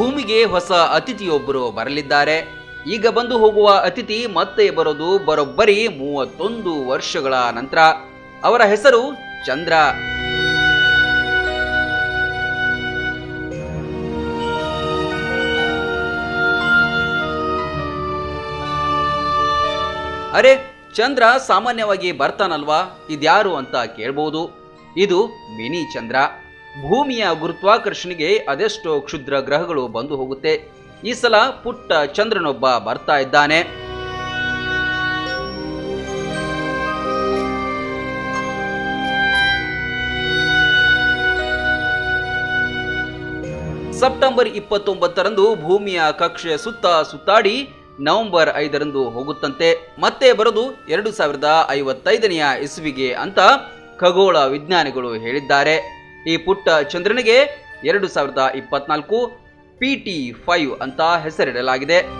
ಭೂಮಿಗೆ ಹೊಸ ಅತಿಥಿಯೊಬ್ಬರು ಬರಲಿದ್ದಾರೆ. ಈಗ ಬಂದು ಹೋಗುವ ಅತಿಥಿ ಮತ್ತೆ ಬರೋದು ಬರೋಬ್ಬರಿ ಮೂವತ್ತೊಂದು ವರ್ಷಗಳ ನಂತರ. ಅವರ ಹೆಸರು ಚಂದ್ರ. ಅರೆ, ಚಂದ್ರ ಸಾಮಾನ್ಯವಾಗಿ ಬರ್ತಾನಲ್ವಾ? ಇದ್ಯಾರು ಅಂತ ಕೇಳ್ಬೋದು. ಇದು ಮಿನಿ ಚಂದ್ರ. ಭೂಮಿಯ ಗುರುತ್ವಾಕರ್ಷಣೆಗೆ ಅದೆಷ್ಟೋ ಕ್ಷುದ್ರ ಗ್ರಹಗಳು ಬಂದು ಹೋಗುತ್ತೆ. ಈ ಸಲ ಪುಟ್ಟ ಚಂದ್ರನೊಬ್ಬ ಬರ್ತಾ ಇದ್ದಾನೆ. ಸೆಪ್ಟೆಂಬರ್ ಇಪ್ಪತ್ತೊಂಬತ್ತರಂದು ಭೂಮಿಯ ಕಕ್ಷೆಯ ಸುತ್ತ ಸುತ್ತಾಡಿ ನವೆಂಬರ್ ಐದರಂದು ಹೋಗುತ್ತಂತೆ. ಮತ್ತೆ ಬರೋದು ಎರಡು ಸಾವಿರದ ಐವತ್ತೈದನೆಯ ಇಸ್ವಿಗೆ ಅಂತ ಖಗೋಳ ವಿಜ್ಞಾನಿಗಳು ಹೇಳಿದ್ದಾರೆ. ಈ ಪುಟ್ಟ ಚಂದ್ರನಿಗೆ ಎರಡು ಸಾವಿರದ ಇಪ್ಪತ್ನಾಲ್ಕು ಪಿ ಟಿ ಫೈವ್ ಅಂತ ಹೆಸರಿಡಲಾಗಿದೆ.